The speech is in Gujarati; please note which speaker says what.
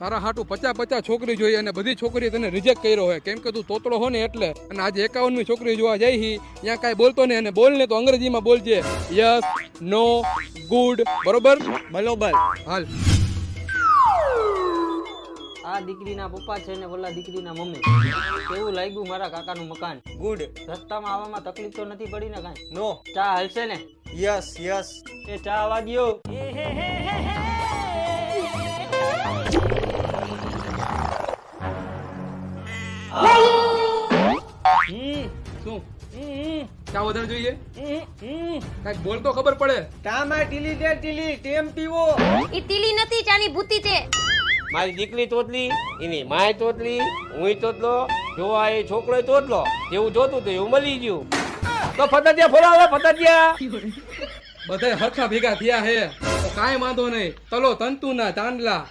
Speaker 1: તારા હાટું પચાસ પચાસ છોકરી જોઈએ અને બધી છોકરી તને રિજેક્ટ કર્યો હોય. કેમ કે તું તોતળો હો ને એટલે. અને આજે એકાવનમી છોકરી જોવા જાય હી ત્યાં કાંઈ બોલતો નહીં અને બોલ ને તો અંગ્રેજીમાં બોલજે. યસ નો ગુડ બરોબર?
Speaker 2: બરોબર.
Speaker 1: હાલ.
Speaker 3: આ દીકરીના પપ્પા છે ને ઓલા દીકરીના મમ્મી. કેવું લાગ્યું મારા કાકાનું મકાન?
Speaker 2: ગુડ
Speaker 3: રસ્તામાં આવવામાં તકલીફ તો નથી પડી ને કાંઈ?
Speaker 2: નો
Speaker 3: ચા હાલશે ને?
Speaker 2: યસ યસ
Speaker 3: એ ચા વાગ્યો.
Speaker 1: શું?
Speaker 3: હમ,
Speaker 1: વધારે જોઈએ?
Speaker 3: હમ, હમ.
Speaker 1: કાંઈક બોલ તો ખબર પડે.
Speaker 2: ટામા ટીલી દે ટીલી. ટેમ પીવો.
Speaker 4: ઈ ટીલી નથી ચાની ભૂતી છે.
Speaker 5: મારી દીકરી તોતલી એની માય તોતલી હું તોતલો જોવા એ છોકરો તોતલો જેવું જોતું તો એવું મળી ગયું. તો ફતતિયા ફોલાવે ફતતિયા
Speaker 1: બધા હરખા ભેગા થયા હે. તો કાંઈ વાંધો નહીં. તલો તંતુ ના ચાંદલા